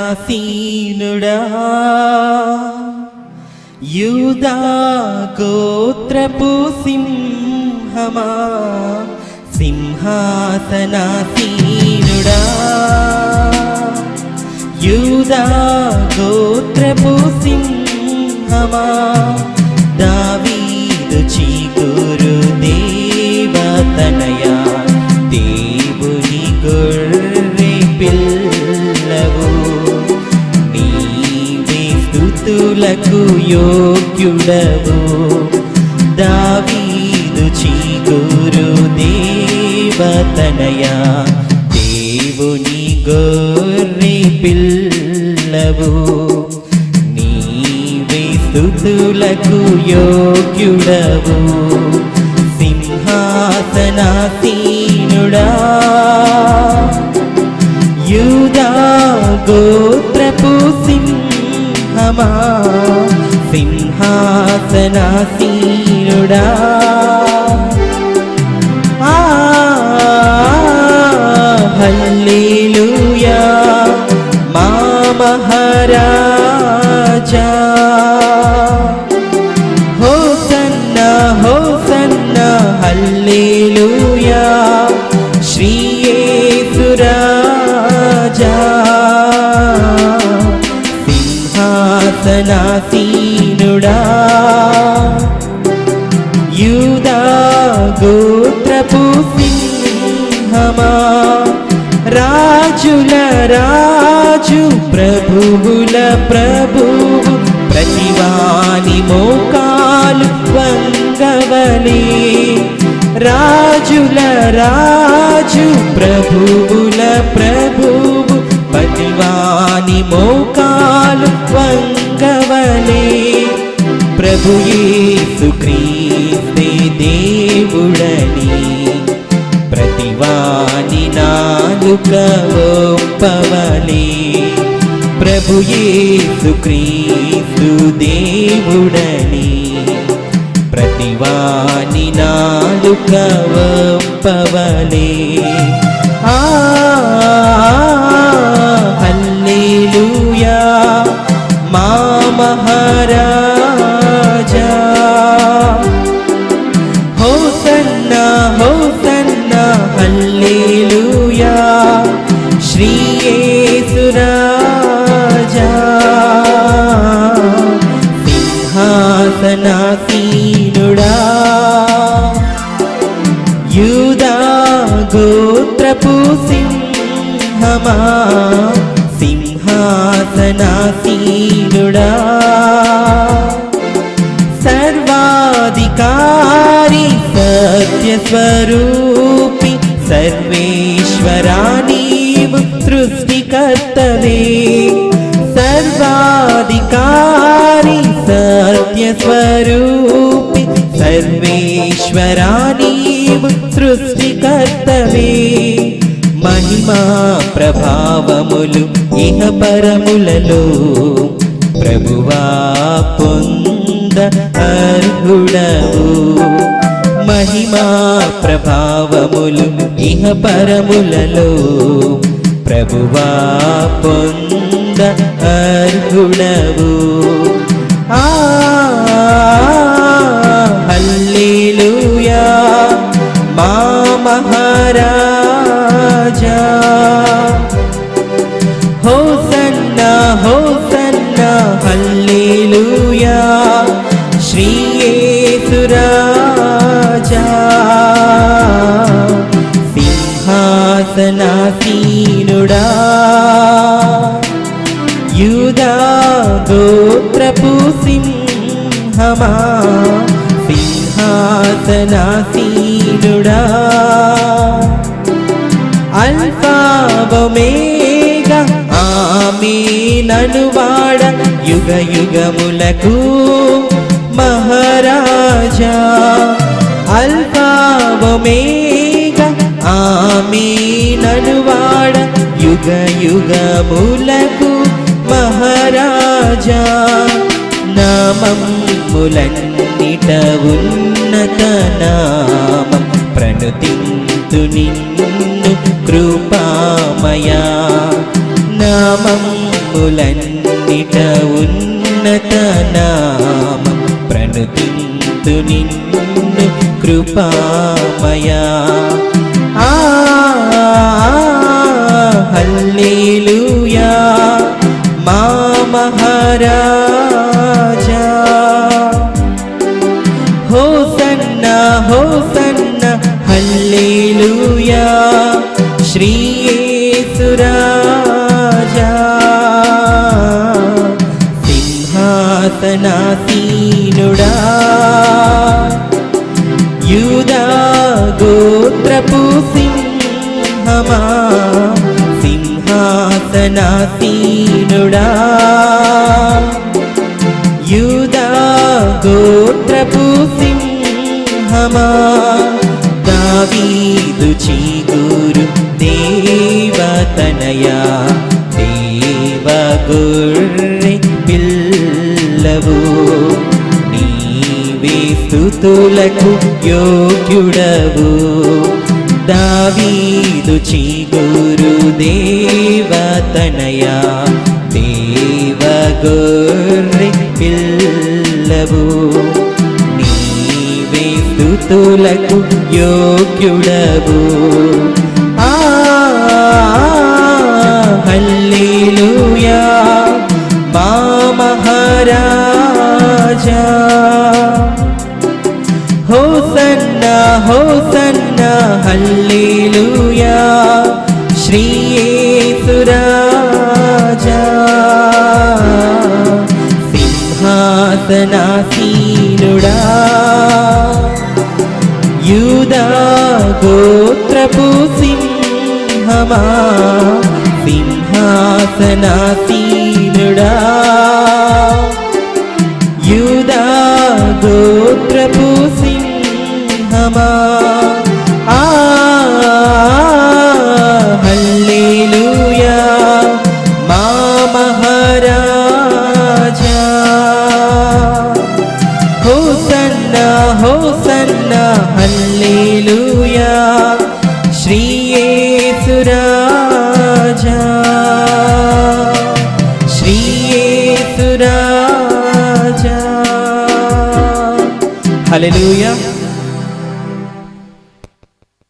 సింహాసనాసీనుడా యూదా గోత్రపు సింహమా సింహాసనాసీనుడా యూదా గోత్రపు సింహమా దావీదు చీకురు దేవతనయ స్థుతులకు యోగ్యుడవు. దావీదు చీగురు దేవతనయ. దేవుని గోర్రి పిల్లవు. నీవే స్థుతులకు యోగ్యుడవు. సింహాసనాసీనుడా సింహాసనాసీనుడా. సింహమా రాజుల రాజు ప్రభువుల ప్రభువు ప్రతివాని మోకాలు వంగవలే. రాజుల రాజు ప్రభువుల ప్రభువు ప్రతివాని మోకాలు వంగవలే. ప్రభు యేసు క్రీస్తే దేవుడని నాలుక ఒప్పవలే ప్రభు యేసు క్రీస్తు దేవుడని ప్రతివాని నాలుక ఒప్పవలే ఆ మా మహారా पु सिंहमा सिंहासनासिडा सर्वादिकारि सद्यस्वरूपी सर्वेश्वराणि तृष्टिकर्तने सर्वादिकारि सत्यस्वरू మహిమా ప్రభావములు ఇహ పరములలో ప్రభువా పొంద అర్హుడవు. మహిమా ప్రభావములు ఇహ పరములలో ప్రభువా పొంద అర్హుడవు. ఆ మహారాజా హోసన్నా హోసన్నా హల్లెలూయా. శ్రీ సింహాసనాసీనుడా యూదా గోత్రపు సింహమా. సింహాసనాసీనుడా అల్ఫాబమేగ ఆమె ననువాడ యుగ యుగములకు మహారాజా. అల్ఫాబమేగ ఆమె ననువాడ యుగ యుగములకు మహారాజా. నామములన్నిట ఉన్నత నామం ప్రణుతింతు నిన్ను కృపామయా. నామములన్నిట ఉన్నత నామం ప్రణుతింతు నిన్ను కృపామయా. ఆ హల్లెలూయా. మా మహారా సింహాసనాసీనుడా యూదా గోత్రపు సింహమా. సింహాసనాసీనుడా యూదా గోత్రపు సింహమా. దావీదు చీగురు దేవతనయా. దేవ గొర్రె పిల్లవు నీవే స్థుతులకు యోగ్యుడవు. దావీదు చీగురు దేవతనయా. దేవ గొర్రె పిల్లవు. నీవే స్థుతులకు యోగ్యుడవు. ఆ लुया श्रिये सुराजा सिंहातनातिरुडा युदा गोत्रभूसिंहमा सिंहासनातिरुडा युदा गोत्रभूसिंहमा യേസുരാജാ ശ്രീ യേസുരാജാ ഹല്ലേലൂയ.